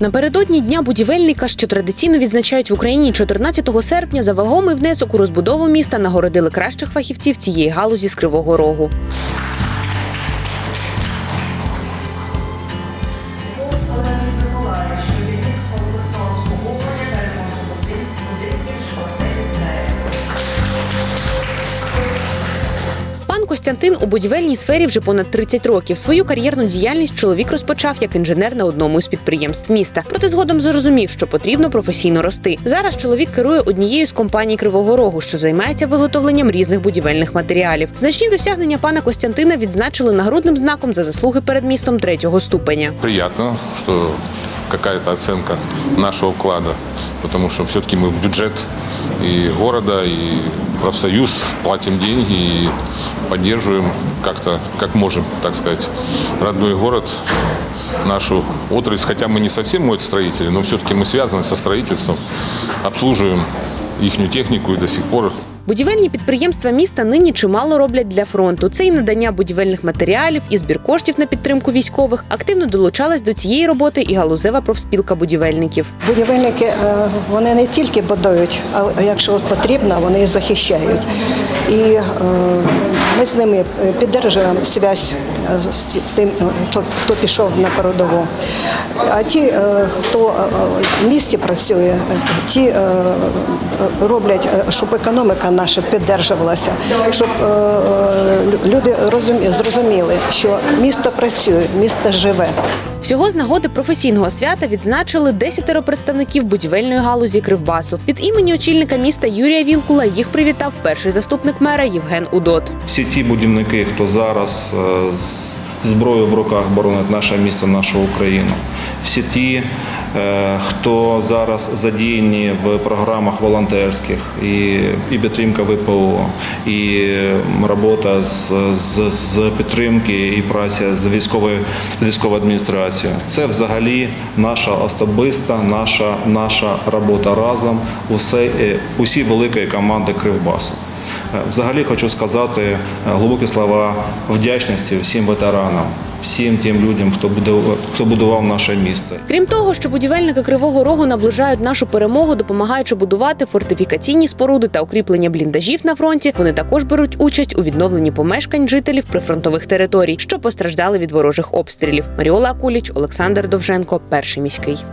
Напередодні дня будівельника, що традиційно відзначають в Україні 14 серпня, за вагомий внесок у розбудову міста нагородили кращих фахівців цієї галузі з Кривого Рогу. Костянтин у будівельній сфері вже понад 30 років. Свою кар'єрну діяльність чоловік розпочав як інженер на одному із підприємств міста. Проте згодом зрозумів, що потрібно професійно рости. Зараз чоловік керує однією з компаній Кривого Рогу, що займається виготовленням різних будівельних матеріалів. Значні досягнення пана Костянтина відзначили нагрудним знаком за заслуги перед містом третього ступеня. Приятно, что какая-то оценка нашего вклада, потому что все-таки мы в бюджет и города, и профсоюз платим деньги и поддерживаем как-то, как можем, так сказать, родной город, нашу отрасль, хотя мы не совсем мой строители, но все-таки мы связаны со строительством, обслуживаем их технику и до сих пор Будівельні підприємства міста нині чимало роблять для фронту. Це і надання будівельних матеріалів, і збір коштів на підтримку військових. Активно долучалась до цієї роботи і галузева профспілка будівельників. Будівельники е, вони не тільки будують, а якщо от потрібно, вони захищають. І е, ми з ними підтримуємо зв'язь е, з тим, е, хто, пішов на передову. А ті, хто в місті працює, ті роблять, е, щоб економіка наша підтримувалася, щоб е, е, люди розумі- зрозуміли, що місто працює, місто живе. Всього з нагоди професійного свята відзначили десятеро представників будівельної галузі Кривбасу. Від імені очільника міста Юрія Вілкула їх привітав перший заступник мера Євген Удот. всі ті будівники, хто зараз з зброєю в руках боронить наше місто, нашу Україну, всі ті, хто зараз задіяні в програмах волонтерських і, і підтримка ВПО, і робота з, з, з підтримки і праця з військовою з військовою адміністрацією. Це взагалі наша особиста, наша, наша робота разом усе, е, усі великої команди Кривбасу. Взагалі хочу сказати е, глибокі слова вдячності всім ветеранам, всім тим людям, хто будував, хто будував наше місто. Крім того, що будівельники Кривого Рогу наближають нашу перемогу, допомагаючи будувати фортифікаційні споруди та укріплення бліндажів на фронті, вони також беруть участь у відновленні помешкань жителів прифронтових територій, що постраждали від ворожих обстрілів. Маріола Акуліч, Олександр Довженко, перший міський.